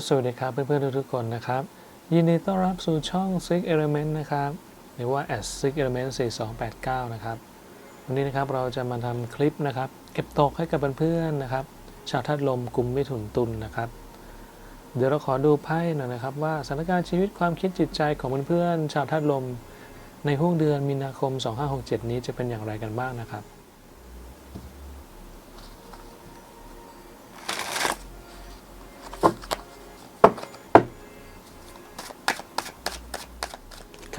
ครับสวัสดีครับเพื่อนๆทุกๆคนนะครับ ยินดีต้อนรับสู่ช่อง Six Element นะครับ หรือว่า at Six Element 4289 นะครับ วันนี้นะครับเราจะมาทำคลิปนะครับ เก็บตกให้กับเพื่อนๆนะครับ ชาวธาตุลมกลุ่มมิถุนตุลนะครับ เดี๋ยวเราขอดูไพ่หน่อยนะครับ ว่าสถานการณ์ชีวิตความคิดจิตใจของเพื่อนๆชาวธาตุลม ในห่วงเดือนมีนาคม 2567 นี้จะเป็นอย่างไรกันบ้างนะครับ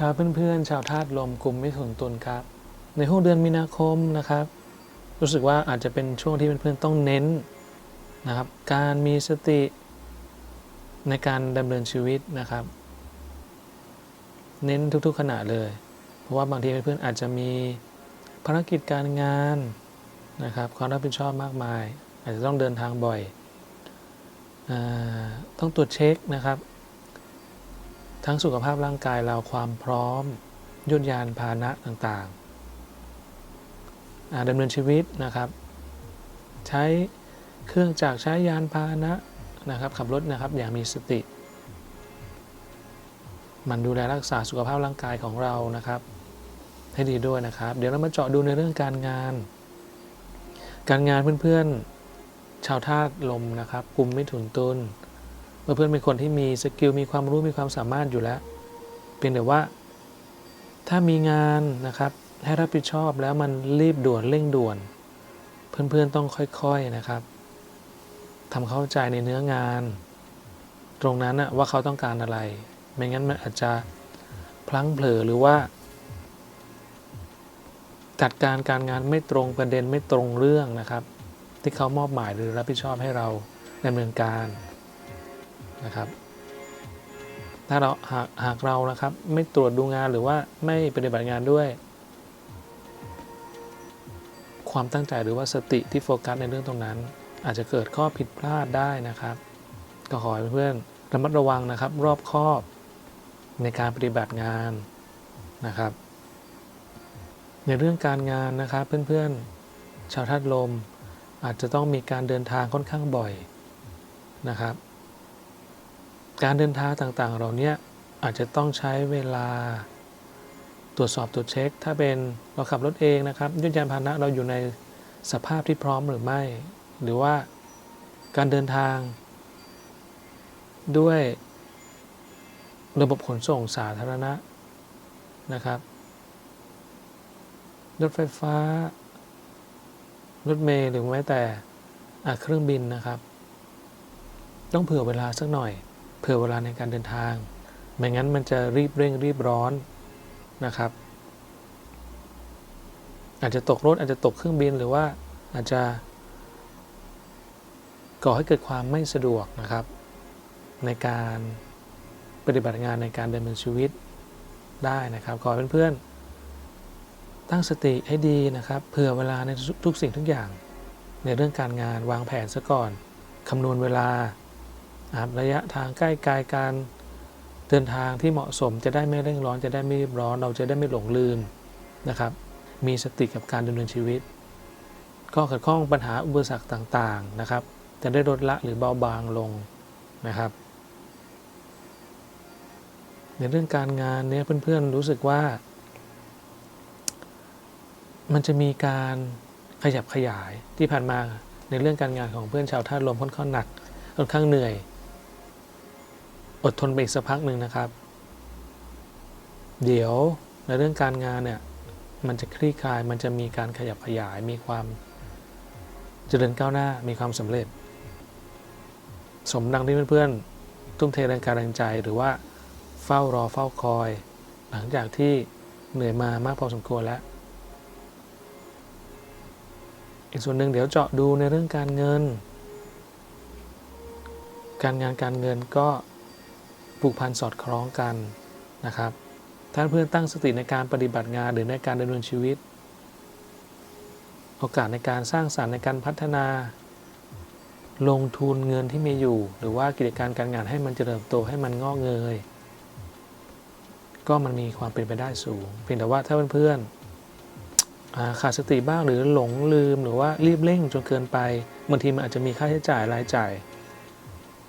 ครับเพื่อนๆ ชาวธาตุลมกลุ่มมิถุนตุลครับ ในห่วงเดือนมีนาคมนะครับ รู้สึกว่าอาจจะเป็นช่วงที่เพื่อนๆต้องเน้นนะครับ การมีสติในการดำเนินชีวิตนะครับ เน้นทุกๆขณะเลย เพราะว่าบางทีเพื่อนๆอาจจะมีภารกิจการงานนะครับความรับผิดชอบมากมาย อาจจะต้องเดินทางบ่อยอต้องตรวจเช็คนะครับ ทั้งสุขภาพร่างกายเราความพร้อม ยุนยานพาหนะต่างๆดำเนินชีวิตนะครับ ใช้เครื่องจักรใช้ยานพาหนะนะครับ ขับรถนะครับอย่างมีสติ มันดูแลรักษาสุขภาพร่างกายของเรานะครับ ให้ดีด้วยนะครับ เดี๋ยวเรามาเจาะดูในเรื่องการงาน การงานเพื่อนๆชาวธาตุลมนะครับกลุ่มมิถุนตุล เมื่อเพื่อนเป็นคนที่มีสกิลมีความรู้มีความสามารถอยู่แล้ว เพียงแต่ว่า ถ้ามีงานนะครับให้รับผิดชอบแล้วมันรีบด่วนเร่งด่วน เพื่อนๆต้องค่อยๆนะครับทำเข้าใจในเนื้องาน ตรงนั้นนะว่าเขาต้องการอะไร ไม่งั้นมันอาจจะพลั้งเผลอหรือว่า จัดการการงานไม่ตรงประเด็นไม่ตรงเรื่องนะครับ ที่เขามอบหมายหรือรับผิดชอบให้เราดำเนินการ นะครับ ถ้าเราหากหากเรานะครับไม่ตรวจดูงานหรือว่าไม่ปฏิบัติงานด้วย ความตั้งใจหรือว่าสติที่โฟกัสในเรื่องตรงนั้น อาจจะเกิดข้อผิดพลาดได้นะครับ ก็ขอให้เพื่อนระมัดระวังนะครับ รอบคอบในการปฏิบัติงานนะครับ ในเรื่องการงานนะครับเพื่อนๆ ชาวธาตุลม อาจจะต้องมีการเดินทางค่อนข้างบ่อยนะครับ การเดินทางต่างๆ เราเนี้ยอาจจะต้องใช้เวลาตรวจสอบตรวจเช็ค ถ้าเป็นเราขับรถเองนะครับยุทยานพาหนะเราอยู่ในสภาพที่พร้อมหรือไม่ หรือว่าการเดินทาง ด้วยระบบขนส่งสาธารณะนะครับรถไฟฟ้า รถเมล์หรือแม้แต่เครื่องบินนะครับ ต้องเผื่อเวลาสักหน่อย เผื่อเวลาในการเดินทาง ไม่งั้นมันจะรีบเร่งรีบร้อนนะครับ อาจจะตกรถอาจจะตกเครื่องบินหรือว่าอาจจะ ก่อให้เกิดความไม่สะดวกนะครับ ในการปฏิบัติงานในการดำเนินชีวิตได้นะครับ ขอเพื่อนๆตั้งสติให้ดีนะครับ เผื่อเวลาในทุกสิ่งทุกอย่าง ในเรื่องการงานวางแผนซะก่อนคำนวณเวลา นะครับระยะทางใกล้ไกลการเดินทางที่เหมาะสมจะได้ไม่เร่งร้อนจะได้ไม่รีบร้อน เราจะได้ไม่หลงลืมนะครับ มีสติกับการดำเนินชีวิต ก็ขัดข้องปัญหาอุปสรรคต่างๆนะครับ จะได้ลดละหรือเบาบางลงนะครับ ในเรื่องการงานเนี้ยเพื่อนๆรู้สึกว่า มันจะมีการขยับขยายที่ผ่านมาในเรื่องการงานของเพื่อนชาวธาลมค่อนข้างหนักค่อนข้างเหนื่อย อดทนไปอีกสักพักหนึ่งนะครับ เดี๋ยวในเรื่องการงานเนี่ยมันจะคลี่คลายมันจะมีการขยับขยายมีความเจริญก้าวหน้ามีความสำเร็จ สมดังที่เพื่อนๆทุ่มเทแรงกายแรงใจหรือว่าเฝ้ารอเฝ้าคอย หลังจากที่เหนื่อยมามากพอสมควรแล้ว อีกส่วนหนึ่งเดี๋ยวเจาะดูในเรื่องการเงิน การงานการเงินก็ ผูกพันสอดคล้องกันนะครับท่านเพื่อนตั้งสติในการปฏิบัติงานหรือในการดำเนินชีวิต โอกาสในการสร้างสรรค์ในการพัฒนา ลงทุนเงินที่มีอยู่ หรือว่ากิจการการงานให้มันเจริญโตให้มันงอกเงย ก็มันมีความเป็นไปได้สูง เพียงแต่ว่าถ้าเพื่อนๆขาดสติบ้างหรือหลงลืมหรือว่ารีบเร่งจนเกินไปบางทีมันอาจจะมีค่าใช้จ่ายรายจ่าย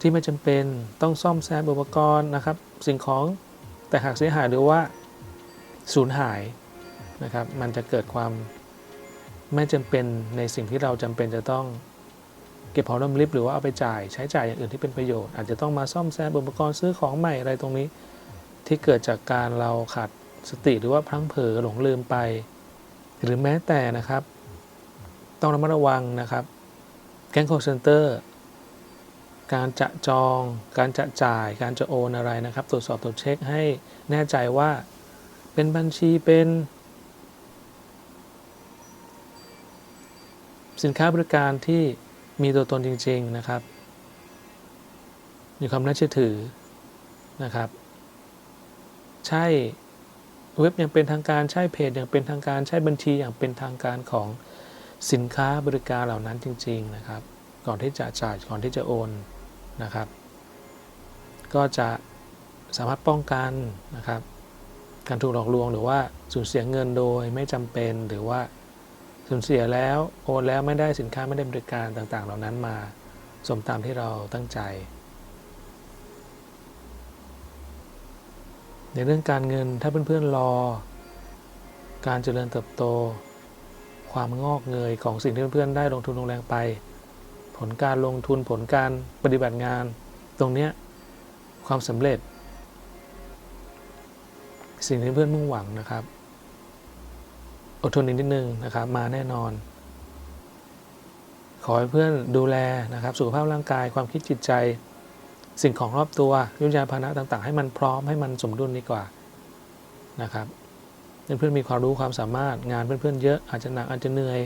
ที่ไม่จำเป็นต้องซ่อมแซมอุปกรณ์นะครับ สิ่งของแต่หากเสียหายหรือว่าสูญหายนะครับมันจะเกิดความไม่จำเป็นในสิ่งที่เราจำเป็นจะต้องเก็บหอมรอมริบหรือว่าเอาไปจ่ายใช้จ่ายอย่างอื่นที่เป็นประโยชน์ อาจจะต้องมาซ่อมแซมอุปกรณ์ซื้อของใหม่อะไรตรงนี้ ที่เกิดจากการเราขาดสติหรือว่าพลั้งเผลอหลงลืมไป หรือแม้แต่นะครับ ต้องระมัดระวังนะครับ แก๊ง call center การจะจอง การจะจ่าย การจะโอนอะไรนะครับ ตรวจสอบตรวจเช็คให้แน่ใจว่าเป็นบัญชีเป็น สินค้าบริการที่มีตัวตนจริง ๆนะครับ มีความน่าเชื่อถือนะครับ ใช่เว็บอย่างเป็นทางการใช่เพจอย่างเป็นทางการใช่บัญชีอย่างเป็นทางการของสินค้าบริการเหล่านั้นจริง ๆ นะครับ ก่อนที่จะจ่ายก่อนที่จะโอนนะครับ ก็จะสามารถป้องกันนะครับ การถูกหลอกลวงหรือว่าสูญเสียเงินโดยไม่จำเป็นหรือว่าสูญเสียแล้วโอนแล้วไม่ได้สินค้าไม่ได้บริการต่างๆ เหล่านั้นมาสมตามที่เราตั้งใจ ในเรื่องการเงินถ้าเพื่อนๆรอ การเจริญเติบโต ความงอกเงยของสิ่งที่เพื่อนๆได้ลงทุนลงแรงไป ลการลงทุนผลการปฏิบัติงาน ตรงเนี้ยความสำเร็จ สิ่งที่เพื่อนมุ่งหวังนะครับ อดทนอีกนิดนึงนะครับ มาแน่นอน ขอให้เพื่อนดูแลนะครับ สุขภาพร่างกายความคิดจิตใจ สิ่งของรอบตัวยุทธยานพาหนะต่าง ๆ ให้มันพร้อมให้มันสมดุลดีกว่านะครับเพื่อนๆมีความรู้ความสามารถงานเพื่อนๆเยอะอาจจะหนักอาจจะเหนื่อย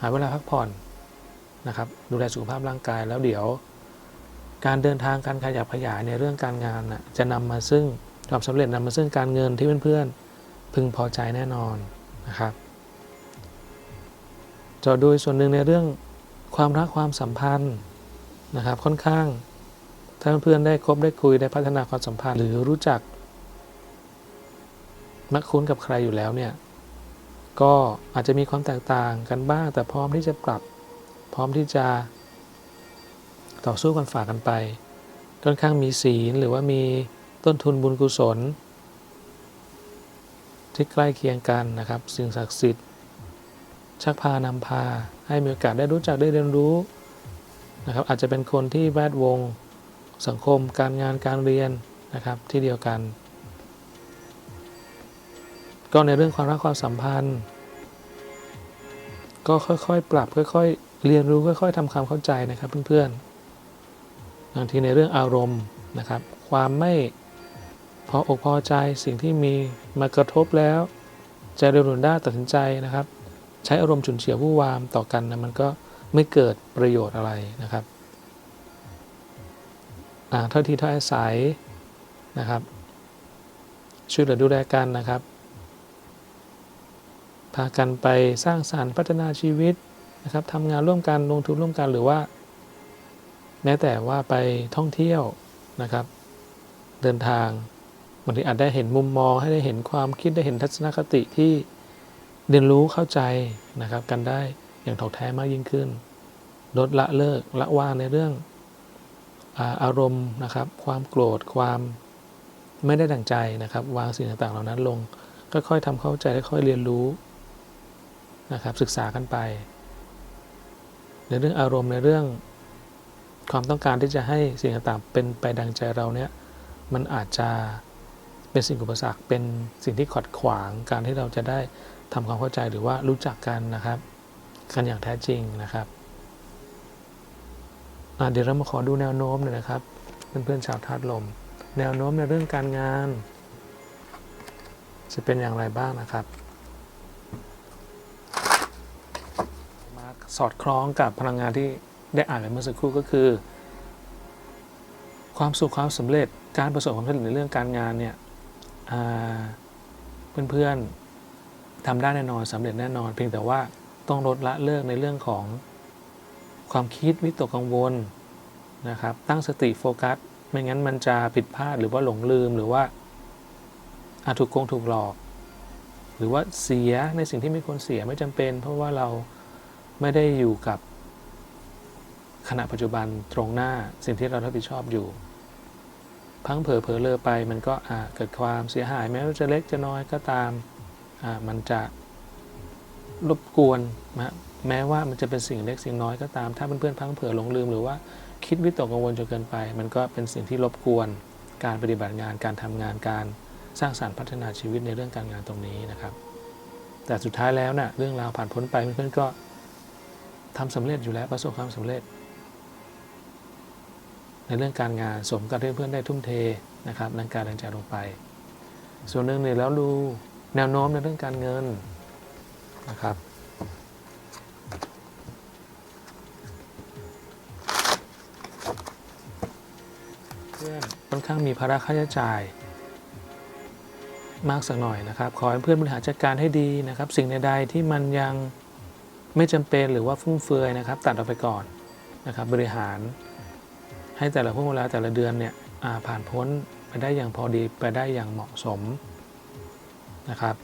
หาเวลาพักผ่อน นะครับดูแลสุขภาพร่างกายแล้วเดี๋ยว การเดินทางการขยับขยายในเรื่องการงานนะจะนำมาซึ่งความสำเร็จนำมาซึ่งการเงินที่เพื่อนๆพึงพอใจแน่นอนนะครับจะดูส่วนหนึ่งในเรื่องความรักความสัมพันธ์นะครับค่อนข้าง ถ้าเพื่อนได้คบได้คุยได้พัฒนาความสัมพันธ์หรือรู้จัก มักคุ้นกับใครอยู่แล้วเนี่ยก็อาจจะมีความแตกต่างกันบ้าง แต่พร้อมที่จะปรับ พร้อมที่จะต่อสู้กันฝ่ากันไป ค่อนข้างมีศีลหรือว่ามีต้นทุนบุญกุศล ที่ใกล้เคียงกันนะครับ สิ่งศักดิ์สิทธิ์ ชักพานำพา ให้มีโอกาสได้รู้จักได้เรียนรู้นะครับ อาจจะเป็นคนที่แวดวงสังคมการงานการเรียนนะครับที่เดียวกัน ก็ในเรื่องความรักความสัมพันธ์ ก็ค่อยๆ ปรับค่อย ๆ เรียนรู้ค่อยๆทำความเข้าใจนะครับเพื่อนๆบางทีในเรื่องอารมณ์นะครับ ความไม่พออกพอใจสิ่งที่มีมากระทบแล้วใจเร็วหนุนได้ตัดสินใจนะครับ ใช้อารมณ์ฉุนเฉียววู่วามต่อกันนะมันก็ไม่เกิดประโยชน์อะไรนะครับอ่าเท่าที่เท่าอาศัยนะครับ ช่วยเหลือดูแลกันนะครับ พากันไปสร้างสารรค์พัฒนาชีวิต นะครับทำงานร่วมกันลงทุนร่วมกันหรือว่า แม้แต่ว่าไปท่องเที่ยวนะครับ เดินทางบางทีอาจได้เห็นมุมมอง ให้ได้เห็นความคิดได้เห็นทัศนคติที่เรียนรู้เข้าใจนะครับ กันได้อย่างถ่องแท้มากยิ่งขึ้น ลดละเลิกละวางในเรื่องอาอารมณ์นะครับ ความโกรธความไม่ได้ดังใจนะครับ วางสิ่งต่างๆ เหล่านั้นลงค่อยๆทำเข้าใจค่อยๆเรียนรู้นะครับ ศึกษากันไป ในเรื่องอารมณ์ในเรื่องความต้องการที่จะให้สิ่งต่างๆเป็นไปดังใจเราเนี่ยมันอาจจะเป็นสิ่งอุปสรรคเป็นสิ่งที่ขัดขวางการที่เราจะได้ทำความเข้าใจหรือว่ารู้จักกันนะครับกันอย่างแท้จริงนะครับเดี๋ยวเรามาขอดูแนวโน้มหน่อยนะครับเพื่อนๆชาวธาตุลม แนวโน้มในเรื่องการงาน จะเป็นอย่างไรบ้างนะครับ มา สอดคล้องกับพลังงานที่ได้อ่านไปเมื่อสักครู่ก็คือ ความสุขความสำเร็จการประสบความสำเร็จในเรื่องการงานเนี่ยเพื่อนๆทำได้แน่นอนสำเร็จแน่นอน เพียงแต่ว่าต้องลดละเลิกในเรื่องของความคิดวิตกกังวลนะครับ ตั้งสติโฟกัส ไม่งั้นมันจะผิดพลาดหรือว่าหลงลืมหรือว่าอาถูกโกงถูกหลอก หรือว่าเสียในสิ่งที่ไม่ควรเสียไม่จำเป็น เพราะว่าเรา ไม่ได้อยู่กับขณะปัจจุบันตรงหน้าสิ่งที่เรารับผิดชอบอยู่ พังเผลอเผลอเลอไปมันก็เกิดความเสียหายแม้ว่าจะเล็กจะน้อยก็ตามมันจะรบกวนนะแม้ว่ามันจะเป็นสิ่งเล็กสิ่งน้อยก็ตาม ถ้าเพื่อนๆพังเผลอหลงลืมหรือว่าคิดวิตกกังวลจนเกินไป มันก็เป็นสิ่งที่รบกวน การปฏิบัติงานการทำงานการสร้างสรรค์พัฒนาชีวิตในเรื่องการงานตรงนี้นะครับ แต่สุดท้ายแล้วนะ่ะเรื่องราวผ่านพ้นไปเพื่อนๆก็ ทำสำเร็จอยู่แล้วประสบความสำเร็จ ในเรื่องการงานสมกับที่เพื่อนได้ทุ่มเทนะครับแรงการแรงใจลงไป ส่วนหนึ่งเนี่ยแล้วดูแนวโน้มในเรื่องการเงินนะครับเพื่อนค่อนข้างมีภาระค่าใช้จ่ายมากสักหน่อยนะครับ ขอให้เพื่อนบริหารจัดการให้ดีนะครับ สิ่งใดๆที่มันยัง ไม่จำเป็นหรือว่าฟุ่มเฟือยนะครับ ตัดออกไปก่อนนะครับ บริหารให้แต่ละห่วงเวลาแต่ละเดือนเนี่ยผ่านพ้นไปได้อย่างพอดีไปได้อย่างเหมาะสมนะครับ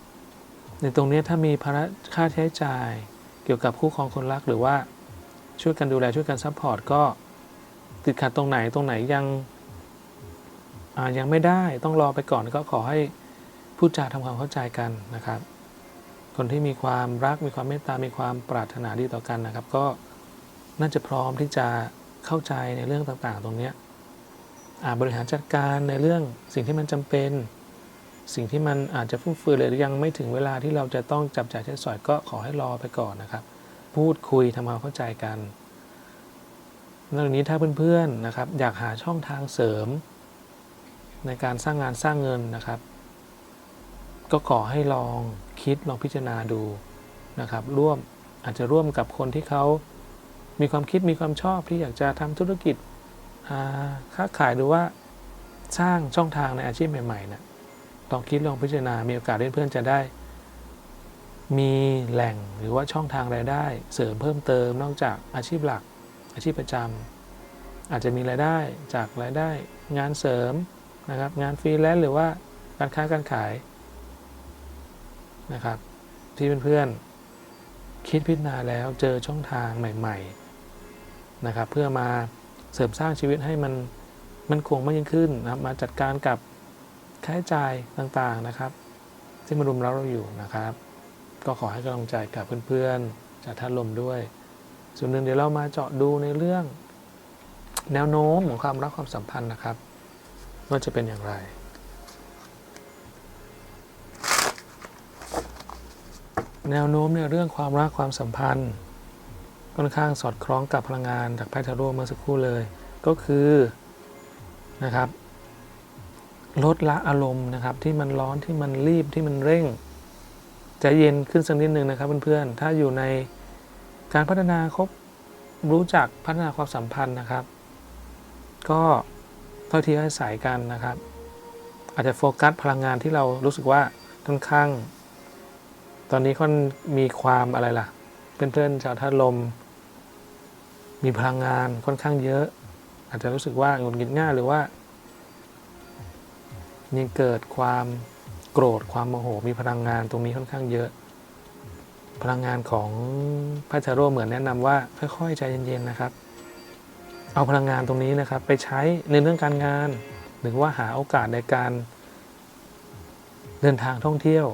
ในตรงนี้ถ้ามีภาระค่าใช้จ่ายเกี่ยวกับคู่ครองคนรักหรือว่าช่วยกันดูแลช่วยกันซัพพอร์ตก็ติดขัดตรงไหนตรงไหนยังยังไม่ได้ต้องรอไปก่อนก็ขอให้พูดจาทำความเข้าใจกันนะครับ คนที่มีความรักมีความเมตตา มีความปรารถนาดีต่อกันนะครับ ก็น่าจะพร้อมที่จะเข้าใจในเรื่องต่างๆ ตรงนี้อ่าบริหารจัดการในเรื่องสิ่งที่มันจำเป็น สิ่งที่มันอาจจะฟุ่มเฟือยหรือยังไม่ถึงเวลาที่เราจะต้องจับจ่ายใช้สอยก็ขอให้รอไปก่อนนะครับ พูดคุยทำความเข้าใจกันนอกจากนี้ถ้าเพื่อนๆนะครับ อยากหาช่องทางเสริม ในการสร้างงานสร้างเงินนะครับ ก็ขอให้ลองคิดลองพิจารณาดูนะครับร่วมอาจจะร่วมกับคนที่เขามีความคิดมีความชอบที่อยากจะทำธุรกิจค้าขายหรือว่าสร้างช่องทางในอาชีพใหม่ๆนะลองคิดลองพิจารณา มีโอกาสเพื่อนๆจะได้ มีแหล่งหรือว่าช่องทางรายได้ เสริมเพิ่มเติมนอกจากอาชีพหลัก อาชีพประจำอาจจะมีรายได้จากรายได้ งานเสริมนะครับ งานฟรีแลนซ์หรือว่าการค้าการขาย นะครับ ที่เพื่อนๆคิดพิจารณาแล้วเจอช่องทางใหม่ ๆนะครับ เพื่อมาเสริมสร้างชีวิตให้มันมันคงมากยิ่งขึ้นนะครับ มาจัดการกับค่าใช้จ่ายต่างๆนะครับ ที่มารุมเราเราอยู่นะครับ ก็ขอให้กำลังใจกับเพื่อนๆจากท่านลมด้วย ส่วนหนึ่งเดี๋ยวเรามาเจาะดูในเรื่อง แนวโน้มของความรักความสัมพันธ์นะครับ ว่าจะเป็นอย่างไร แนวโน้มในเรื่องความรักความสัมพันธ์ ค่อนข้างสอดคล้องกับพลังงานจากไพ่ทาโร่เมื่อสักครู่เลย ก็คือนะครับ ลดละอารมณ์นะครับ ที่มันร้อนที่มันรีบที่มันเร่งใจเย็นขึ้นสักนิดหนึ่งนะครับเพื่อนๆถ้าอยู่ในการพัฒนาคบรู้จักพัฒนาความสัมพันธ์นะครับ ก็เท่าที่อาศัยกันนะครับ อาจจะโฟกัสพลังงานที่เรารู้สึกว่าค่อนข้าง ตอนนี้ค่อนมีความอะไรล่ะ เพื่อนๆชาวธาลม มีพลังงานค่อนข้างเยอะ อาจจะรู้สึกว่าหงุดหงิดง่ายหรือว่ายังเกิดความโกรธความโมโห มีพลังงานตรงนี้ค่อนข้างเยอะ พลังงานของพระจาโร่เหมือนแนะนำว่าค่อยๆใจเย็นๆนะครับ เอาพลังงานตรงนี้นะครับ ไปใช้ในเรื่องการงาน หรือว่าหาโอกาสในการเดินทางท่องเที่ยว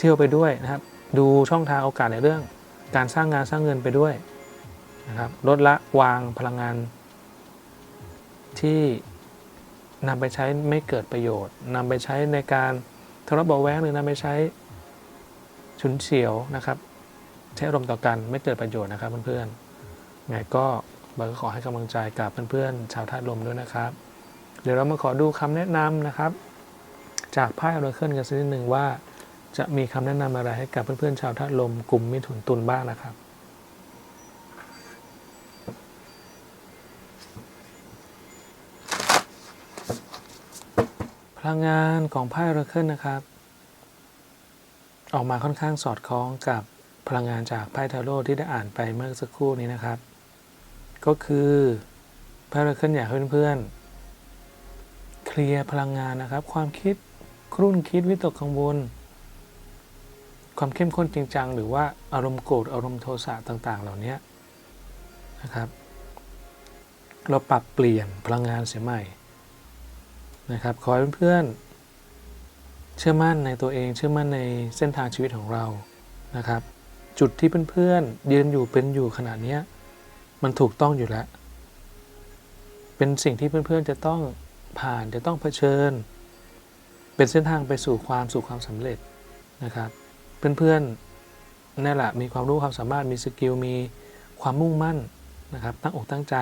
เที่ยวไปด้วยนะครับ ดูช่องทางโอกาสในเรื่อง การสร้างงานสร้างเงินไปด้วยนะครับลดละวางพลังงาน ที่นำไปใช้ไม่เกิดประโยชน์นำไปใช้ในการทะเลาะเบาะแว้งหรือนำไปใช้ฉุนเฉียวนะครับ ใช้อารมณ์ต่อกันไม่เกิดประโยชน์นะครับเพื่อนๆไงก็เบิร์ก็ขอให้กำลังใจกับเพื่อนๆชาวธาตุลมด้วยนะครับ เดี๋ยวเรามาขอดูคำแนะนำนะครับ จากไพ่ออร์เคิลกันสักนิดหนึ่งว่า จะมีคำแนะนำอะไรให้กับเพื่อนๆชาวธาตุลมกลุ่มมิถุนตุลบ้างนะครับ พลังงานของไพ่ออร์เคิลนะครับ ออกมาค่อนข้างสอดคล้องกับพลังงานจากไพ่ทาโร่ที่ได้อ่านไปเมื่อสักครู่นี้นะครับ ก็คือไพ่ออร์เคิลอยากให้เพื่อนๆเคลียร์พลังงานนะครับ ความคิดครุ่นคิดวิตกกังวล ความเข้มข้นจริงจังหรือว่าอารมณ์โกรธอารมณ์โทสะต่าง ๆ เหล่านี้นะครับ เราปรับเปลี่ยนพลังงานเสียใหม่นะครับขอให้เพื่อนเชื่อมั่นในตัวเอง เชื่อมั่นในเส้นทางชีวิตของเรานะครับ จุดที่เพื่อนๆยืนอยู่เป็นอยู่ขนาดนี้มันถูกต้องอยู่แล้ว เป็นสิ่งที่เพื่อนๆจะต้องผ่านจะต้องเผชิญ เป็นเส้นทางไปสู่ความสู่ความสำเร็จนะครับ เพื่อนๆนั่นแหละมีความรู้ความสามารถมีสกิลมีความมุ่งมั่นนะครับ ตั้งอกตั้งใจ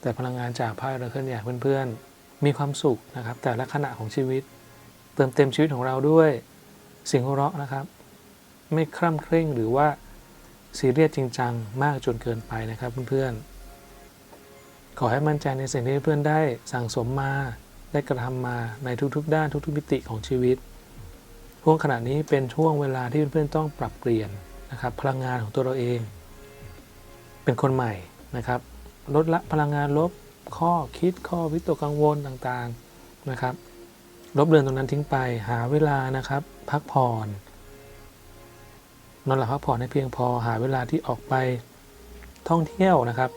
แต่พลังงานจากไพ่เราเคลื่อนอยากเพื่อนๆ มีความสุขนะครับ แต่ละขณะของชีวิต เติมเต็มชีวิตของเราด้วยสียงหัวเราะนะครับ ไม่คร่ำเคร่งหรือว่าซีเรียสจริงจังมากจนเกินไปนะครับเพื่อนๆ ขอให้มั่นใจในสิ่งที่เพื่อนได้สั่งสมมาได้กระทำมาในทุกๆ ด้านทุกๆมิติของชีวิต วงขณะนี้เป็นช่วงเวลาที่เพื่อนๆต้องปรับเปลี่ยนนะครับพลังงานของตัวเราเอง เป็นคนใหม่นะครับลดละพลังงานลบข้อคิดข้อวิตกกังวลต่างๆนะครับ ลบเลือนตรงนั้นทิ้งไปหาเวลานะครับ พักผ่อนนอนหลับพักผ่อนให้เพียงพอหาเวลาที่ออกไปท่องเที่ยวนะครับ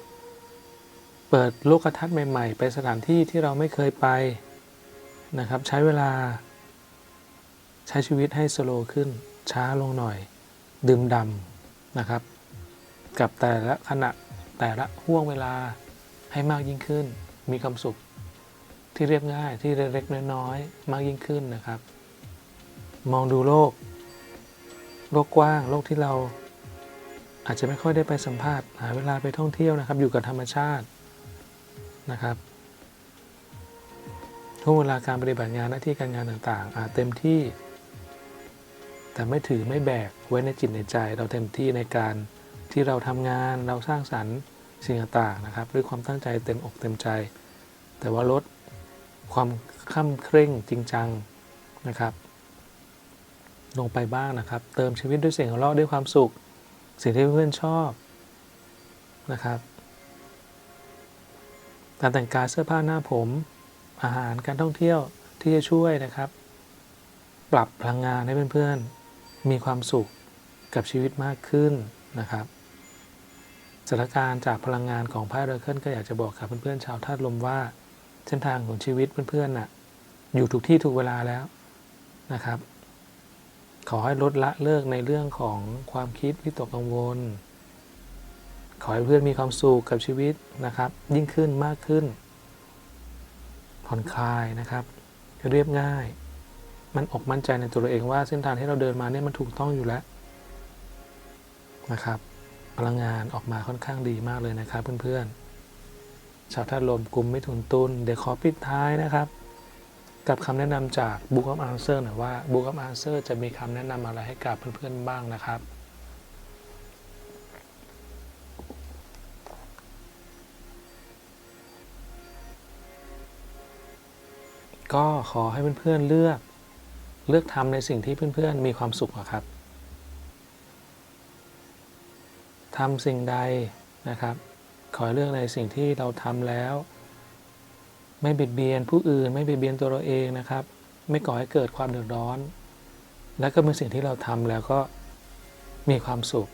เปิดโลกทัศน์ใหม่ ๆ ไปสถานที่ที่เราไม่เคยไปนะครับ ใช้เวลา ช้ชีวิตให้สโลว์ขึ้นช้าลงหน่อย ดื่มดำนะครับ กับแต่ละขณะแต่ละห่วงเวลาให้มากยิ่งขึ้น มีความสุขที่เรียบง่ายที่เล็กๆน้อยๆมากยิ่งขึ้นนะครับ มองดูโลก โลกกว้างโลกที่เราอาจจะไม่ค่อยได้ไปสัมภาษณ์หาเวลาไปท่องเที่ยวนะครับ อยู่กับธรรมชาตินะครับช่วงเวลาการปฏิบัติงานหน้าที่การงานต่างๆเต็มที่ แต่ไม่ถือไม่แบกไว้ในจิตในใจ เราเต็มที่ในการที่เราทำงานเราสร้างสรรค์สิ่งต่างๆนะครับด้วยความตั้งใจเต็มอกเต็มใจ แต่ว่าลดความข้าเคร่งจริงจังนะครับลงไปบ้างนะครับ เติมชีวิตด้วยเสียงหัวเราะด้วยความสุข สิ่งที่เพื่อนชอบนะครับการแต่งกายเสื้อผ้าหน้าผม อาหารการท่องเที่ยวที่จะช่วยนะครับ ปรับพลังงานให้เพื่อนๆ มีความสุขกับชีวิตมากขึ้นนะครับสถานการณ์จากพลังงานของไพ่เรเคิลก็อยากจะบอกกับเพื่อนๆชาวธาตุลมว่า เส้นทางของชีวิตเพื่อนๆน่ะอยู่ถูกที่ถูกเวลาแล้วนะครับ ขอให้ลดละเลิกในเรื่องของความคิดวิตกกังวล ขอให้เพื่อนมีความสุขกับชีวิตนะครับ ยิ่งขึ้นมากขึ้น ผ่อนคลายนะครับเรียบง่าย มันอกมั่นใจในตัวเราเองว่าเส้นทางที่เราเดินมาเนี่ยมันถูกต้องอยู่แล้วนะครับพลังงานออกมาค่อนข้างดีมากเลยนะครับเพื่อนๆชาวธาตุลมกลุ่มไม่ถุนตุนเดี๋ยวขอปิดท้ายนะครับ กับคำแนะนำจาก Book of Answer หน่อยว่า Book of Answer จะมีคำแนะนำอะไรให้กับเพื่อนๆบ้างนะครับก็ขอให้เพื่อนๆเลือก เลือกทำในสิ่งที่เพื่อนๆมีความสุขครับทำสิ่งใดนะครับ ขอเลือกในสิ่งที่เราทำแล้ว ไม่เบียดเบียนผู้อื่น ไม่เบียดเบียนตัวเราเองนะครับ ไม่ก่อให้เกิดความเดือดร้อน และก็เป็นสิ่งที่เราทำแล้วก็มีความสุข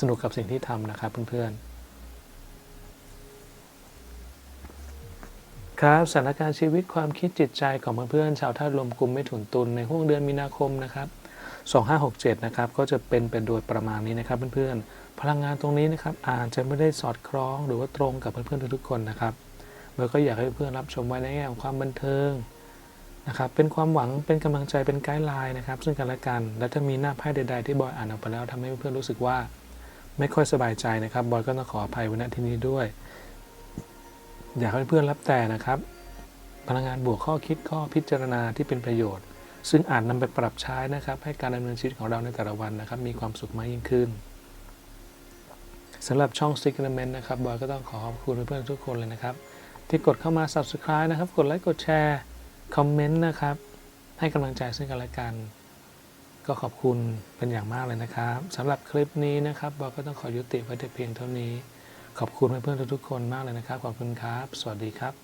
สนุกกับสิ่งที่ทำนะครับเพื่อนๆ ครับสถานการณ์ชีวิตความคิดจิตใจของเพื่อนๆชาวธาตุลมกลุ่มไม่ถุนตุนในห่วงเดือนมีนาคมนะครับ2567นะครับก็จะเป็นเป็นโดยประมาณนี้นะครับเพื่อนๆพลังงานตรงนี้นะครับอาจจะไม่ได้สอดคล้องหรือว่าตรงกับเพื่อนๆทุกๆคนนะครับเบลก็อยากให้เพื่อนรับชมไว้ในแง่ของความบันเทิงนะครับเป็นความหวังเป็นกำลังใจเป็นไกด์ไลน์นะครับ ซึ่งกันและกัน และถ้ามีหน้าไพ่ใด ๆ ที่บอยอ่านออกไปแล้วทำให้เพื่อนๆรู้สึกว่า ไม่ค่อยสบายใจนะครับบอยก็ต้องขออภัยไว้ที่นี้ด้วย อยากให้เพื่อนรับแต่นะครับ พลังงานบวกข้อคิดข้อพิจารณาที่เป็นประโยชน์ ซึ่งอาจนำไปปรับใช้นะครับ ให้การดำเนินชีวิตของเราในแต่ละวันนะครับ มีความสุขมากยิ่งขึ้นสำหรับช่อง Stick Element นะครับบอยก็ต้องขอขอบคุณเพื่อนๆทุกคนเลยนะครับ ที่กดเข้ามา Subscribe นะครับ กดไลค์กดแชร์คอมเมนต์นะครับ ให้กำลังใจซึ่งกันและกัน ก็ขอบคุณเป็นอย่างมากเลยนะครับสำหรับคลิปนี้นะครับบอยก็ต้องขอยุติไว้แต่เพียงเท่านี้ ขอบคุณเพื่อนๆทุกๆคนมากเลยนะครับ ขอบคุณครับ สวัสดีครับ